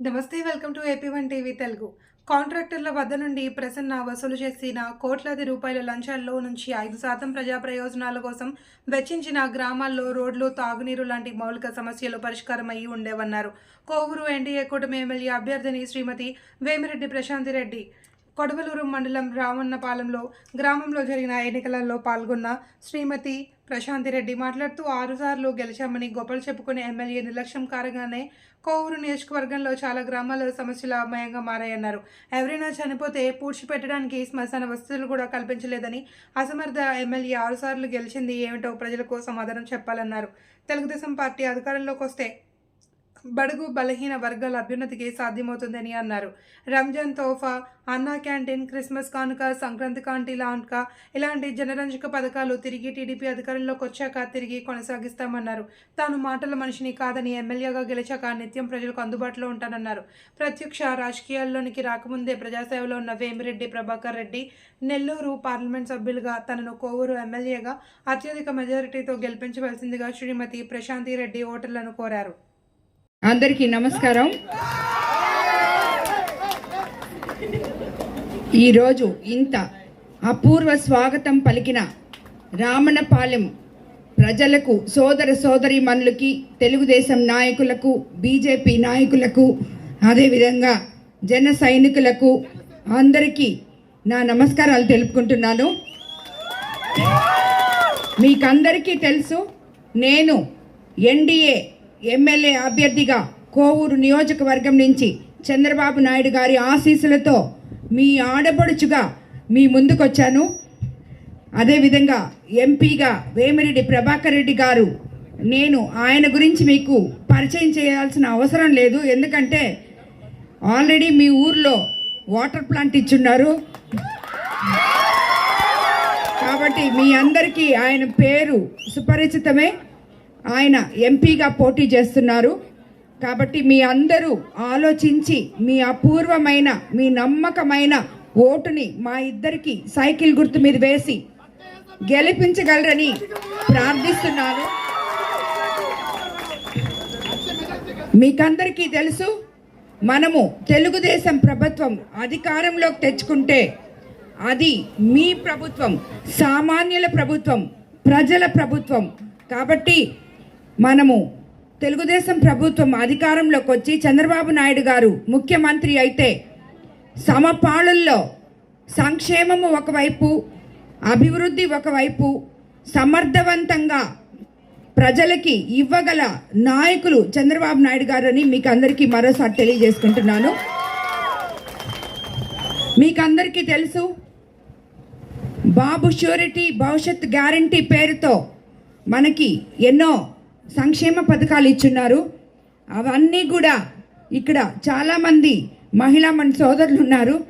నమస్తే welcome to AP one TV Telugu. కాంట్రాక్టర్ల వద్ద నుండి ప్రసన్న వసూలు చేసిన కోట్లాది రూపాయల లంచాల్లో నుంచి ఐదు శాతం ప్రజా ప్రయోజనాల కోసం వెచ్చించిన గ్రామాల్లో రోడ్లు తాగునీరు లాంటి మౌలిక సమస్యలు పరిష్కారం అయ్యి ఉండేవన్నారు. కోవూరు ఎన్డీఏ కూటమి ఎమ్మెల్యే అభ్యర్థిని శ్రీమతి వేమిరెడ్డి ప్రశాంతి రెడ్డి కొడవలూరు మండలం రామన్నపాలెంలో గ్రామంలో జరిగిన ఎన్నికలలో పాల్గొన్న శ్రీమతి ప్రశాంతి రెడ్డి మాట్లాడుతూ ఆరుసార్లు గెలిచామని గొప్పలు చెప్పుకునే ఎమ్మెల్యే నిర్లక్ష్యం కారణంగానే కోవూరు నియోజకవర్గంలో చాలా గ్రామాల్లో సమస్యలు అమయంగా మారాయన్నారు. ఎవరైనా చనిపోతే పూడ్చిపెట్టడానికి శ్మశాన వసతులు కూడా కల్పించలేదని అసమర్థ ఎమ్మెల్యే ఆరుసార్లు గెలిచింది ఏమిటో ప్రజలకు సమాధానం చెప్పాలన్నారు. తెలుగుదేశం పార్టీ అధికారంలోకి వస్తే బడుగు బలహీన వర్గాల అభ్యున్నతికి సాధ్యమవుతుందని అన్నారు. రంజాన్ తోఫా అన్నా క్యాంటీన్ క్రిస్మస్ కానుక సంక్రాంతి కాంటి లాంక ఇలాంటి జనరంజక పథకాలు తిరిగి టీడీపీ అధికారంలోకి వచ్చాక తిరిగి కొనసాగిస్తామన్నారు. తాను మాటల మనిషిని కాదని ఎమ్మెల్యేగా గెలిచాక నిత్యం ప్రజలకు అందుబాటులో ఉంటానన్నారు. ప్రత్యక్ష రాజకీయాల్లోనికి రాకముందే ప్రజాసేవలో ఉన్న వేమిరెడ్డి ప్రభాకర్ రెడ్డి నెల్లూరు పార్లమెంట్ సభ్యులుగా తనను కోవూరు ఎమ్మెల్యేగా అత్యధిక మెజారిటీతో గెలిపించవలసిందిగా శ్రీమతి ప్రశాంతి రెడ్డి ఓటర్లను కోరారు. అందరికీ నమస్కారం. ఈరోజు ఇంత అపూర్వ స్వాగతం పలికిన రామణపాలెం ప్రజలకు సోదర సోదరి మనులకి తెలుగుదేశం నాయకులకు బీజేపీ నాయకులకు అదేవిధంగా జన సైనికులకు అందరికీ నా నమస్కారాలు తెలుపుకుంటున్నాను. మీకందరికీ తెలుసు నేను ఎన్డీఏ ఎమ్మెల్యే అభ్యర్థిగా కోవూరు నియోజకవర్గం నుంచి చంద్రబాబు నాయుడు గారి ఆశీస్సులతో మీ ఆడపడుచుగా మీ ముందుకొచ్చాను. అదేవిధంగా ఎంపీగా వేమిరెడ్డి ప్రభాకర్ రెడ్డి గారు నేను ఆయన గురించి మీకు పరిచయం చేయాల్సిన అవసరం లేదు. ఎందుకంటే ఆల్రెడీ మీ ఊర్లో వాటర్ ప్లాంట్ ఇచ్చున్నారు. కాబట్టి మీ అందరికీ ఆయన పేరు సుపరిచితమే. ఆయన ఎంపీగా పోటీ చేస్తున్నారు. కాబట్టి మీ అందరూ ఆలోచించి మీ అపూర్వమైన మీ నమ్మకమైన ఓటుని మా ఇద్దరికి సైకిల్ గుర్తు మీద వేసి గెలిపించగలరని ప్రార్థిస్తున్నాను. మీకందరికీ తెలుసు మనము తెలుగుదేశం ప్రభుత్వం అధికారంలోకి తెచ్చుకుంటే అది మీ ప్రభుత్వం సామాన్యుల ప్రభుత్వం ప్రజల ప్రభుత్వం. కాబట్టి మనము తెలుగుదేశం ప్రభుత్వం అధికారంలోకి వచ్చి చంద్రబాబు నాయుడు గారు ముఖ్యమంత్రి అయితే సమపాళల్లో సంక్షేమము ఒకవైపు అభివృద్ధి ఒకవైపు సమర్థవంతంగా ప్రజలకి ఇవ్వగల నాయకులు చంద్రబాబు నాయుడు గారు అని మీకు అందరికీ మరోసారి తెలియజేసుకుంటున్నాను. మీకు అందరికీ తెలుసు బాబు ష్యూరిటీ భవిష్యత్ గ్యారంటీ పేరుతో మనకి ఎన్నో సంక్షేమ పథకాలు ఇచ్చున్నారు. అవన్నీ కూడా ఇక్కడ చాలామంది మహిళా మన సోదరులు ఉన్నారు.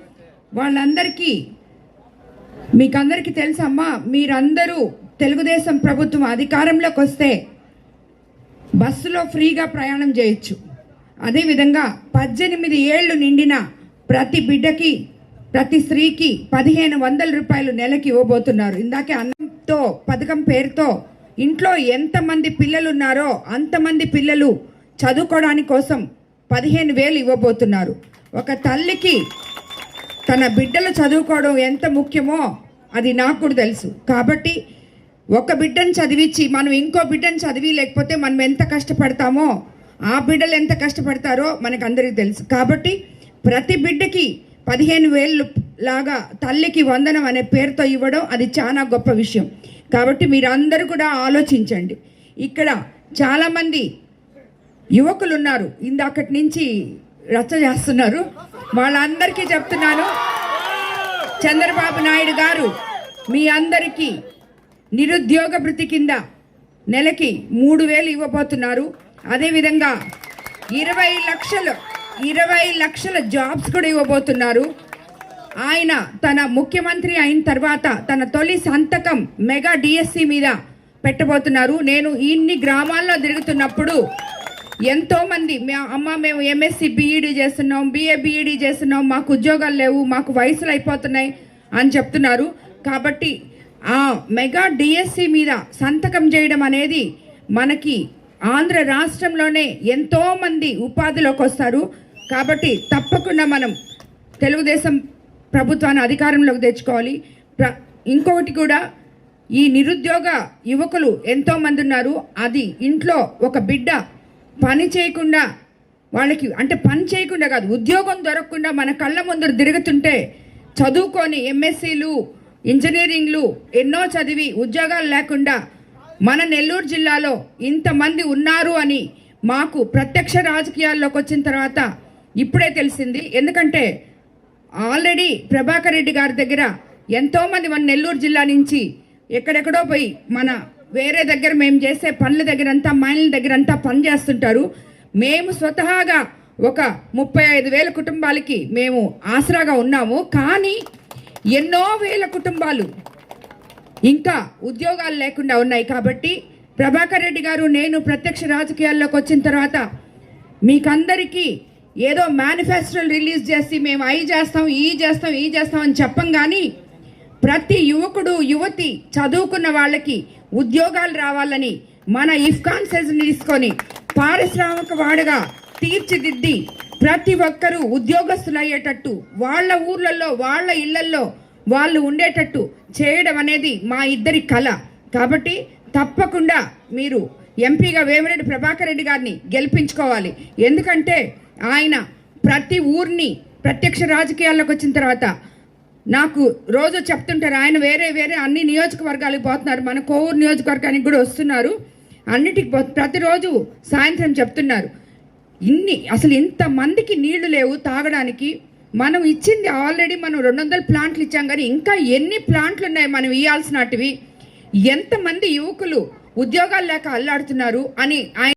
వాళ్ళందరికీ మీకందరికీ తెలుసమ్మా మీరందరూ తెలుగుదేశం ప్రభుత్వం అధికారంలోకి వస్తే బస్సులో ఫ్రీగా ప్రయాణం చేయొచ్చు. అదేవిధంగా పద్దెనిమిది ఏళ్ళు నిండిన ప్రతి బిడ్డకి ప్రతి స్త్రీకి పదిహేను వందల రూపాయలు నెలకి ఇవ్వబోతున్నారు. ఇందాకే అన్నంతో పథకం పేరుతో ఇంట్లో ఎంతమంది పిల్లలు ఉన్నారో అంతమంది పిల్లలు చదువుకోవడానికి కోసం పదిహేను వేలు ఇవ్వబోతున్నారు. ఒక తల్లికి తన బిడ్డలు చదువుకోవడం ఎంత ముఖ్యమో అది నాకు కూడా తెలుసు. కాబట్టి ఒక బిడ్డను చదివించి మనం ఇంకో బిడ్డను చదివి లేకపోతే మనం ఎంత కష్టపడతామో ఆ బిడ్డలు ఎంత కష్టపడతారో మనకు అందరికీ తెలుసు. కాబట్టి ప్రతి బిడ్డకి పదిహేను వేలు లాగా తల్లికి వందనం అనే పేరుతో ఇవ్వడం అది చాలా గొప్ప విషయం. కాబట్టి మీరందరూ కూడా ఆలోచించండి. ఇక్కడ చాలామంది యువకులు ఉన్నారు ఇందాకటి నుంచి రచ్చ చేస్తున్నారు. వాళ్ళందరికీ చెప్తున్నాను. చంద్రబాబు నాయుడు గారు మీ అందరికీ నిరుద్యోగ భృతి కింద నెలకి మూడు వేలు ఇవ్వబోతున్నారు. అదేవిధంగా ఇరవై లక్షలు ఇరవై లక్షల జాబ్స్ కూడా ఇవ్వబోతున్నారు. ఆయన తన ముఖ్యమంత్రి అయిన తర్వాత తన తొలి సంతకం మెగా డిఎస్సి మీద పెట్టబోతున్నారు. నేను ఇన్ని గ్రామాల్లో తిరుగుతున్నప్పుడు ఎంతో మంది మే- అమ్మ మేము ఎంఎస్సి బీఈడి చేస్తున్నాం బిఏ బీఈడి చేస్తున్నాం మాకు ఉద్యోగాలు లేవు మాకు వయసులు అయిపోతున్నాయి అని చెప్తున్నారు. కాబట్టి ఆ మెగా డిఎస్సి మీద సంతకం చేయడం అనేది మనకి ఆంధ్ర రాష్ట్రంలోనే ఎంతో మంది ఉపాధిలోకి వస్తారు. కాబట్టి తప్పకుండా మనం తెలుగుదేశం ప్రభుత్వాన్ని అధికారంలోకి తెచ్చుకోవాలి. ప్ర ఇంకొకటి కూడా ఈ నిరుద్యోగ యువకులు ఎంతోమంది ఉన్నారు. అది ఇంట్లో ఒక బిడ్డ పని చేయకుండా వాళ్ళకి అంటే పని చేయకుండా కాదు ఉద్యోగం దొరకకుండా మన కళ్ళ ముందర తిరుగుతుంటే చదువుకొని ఎంఎస్సీలు ఇంజనీరింగ్లు ఎన్నో చదివి ఉద్యోగాలు లేకుండా మన నెల్లూరు జిల్లాలో ఇంతమంది ఉన్నారు అని మాకు ప్రత్యక్ష రాజకీయాల్లోకి వచ్చిన తర్వాత ఇప్పుడే తెలిసింది. ఎందుకంటే ఆల్రెడీ ప్రభాకర్ రెడ్డి గారి దగ్గర ఎంతోమంది మన నెల్లూరు జిల్లా నుంచి ఎక్కడెక్కడో పోయి మన వేరే దగ్గర మేము చేసే పనుల దగ్గర అంతా మైన్ల దగ్గర అంతా పని చేస్తుంటారు. మేము స్వతహాగా ఒక ముప్పై ఐదు వేల కుటుంబాలకి మేము ఆసరాగా ఉన్నాము. కానీ ఎన్నో వేల కుటుంబాలు ఇంకా ఉద్యోగాలు లేకుండా ఉన్నాయి కాబట్టి ప్రభాకర్ రెడ్డి గారు నేను ప్రత్యక్ష రాజకీయాల్లోకి వచ్చిన తర్వాత మీకందరికీ ఏదో మేనిఫెస్టోలు రిలీజ్ చేసి మేము అవి చేస్తాం ఈ చేస్తాం ఈ చేస్తాం అని చెప్పం కానీ ప్రతి యువకుడు యువతి చదువుకున్న వాళ్ళకి ఉద్యోగాలు రావాలని మన ఇఫ్కాన్ సెజ్ని తీసుకొని పారిశ్రామిక వాడుగా తీర్చిదిద్ది ప్రతి ఒక్కరూ ఉద్యోగస్తులు అయ్యేటట్టు వాళ్ళ ఊర్లలో వాళ్ళ ఇళ్ళల్లో వాళ్ళు ఉండేటట్టు చేయడం అనేది మా ఇద్దరి కళ కాబట్టి తప్పకుండా మీరు ఎంపీగా వేమిరెడ్డి ప్రభాకర్ రెడ్డి గారిని గెలిపించుకోవాలి. ఎందుకంటే ఆయన ప్రతి ఊరిని ప్రత్యక్ష రాజకీయాల్లోకి వచ్చిన తర్వాత నాకు రోజు చెప్తుంటారు ఆయన వేరే వేరే అన్ని నియోజకవర్గాలకు పోతున్నారు మన కోవూరు నియోజకవర్గానికి కూడా వస్తున్నారు. అన్నిటికి పో- ప్రతిరోజు సాయంత్రం చెప్తున్నారు. ఇన్ని అసలు ఇంతమందికి నీళ్ళు లేవు తాగడానికి. మనం ఇచ్చింది ఆల్రెడీ మనం రెండు వందల ప్లాంట్లు ఇచ్చాం కానీ ఇంకా ఎన్ని ప్లాంట్లు ఉన్నాయి మనం ఇవ్వాల్సినటివి ఎంతమంది యువకులు ఉద్యోగాలు లేక అల్లాడుతున్నారు అని ఆయన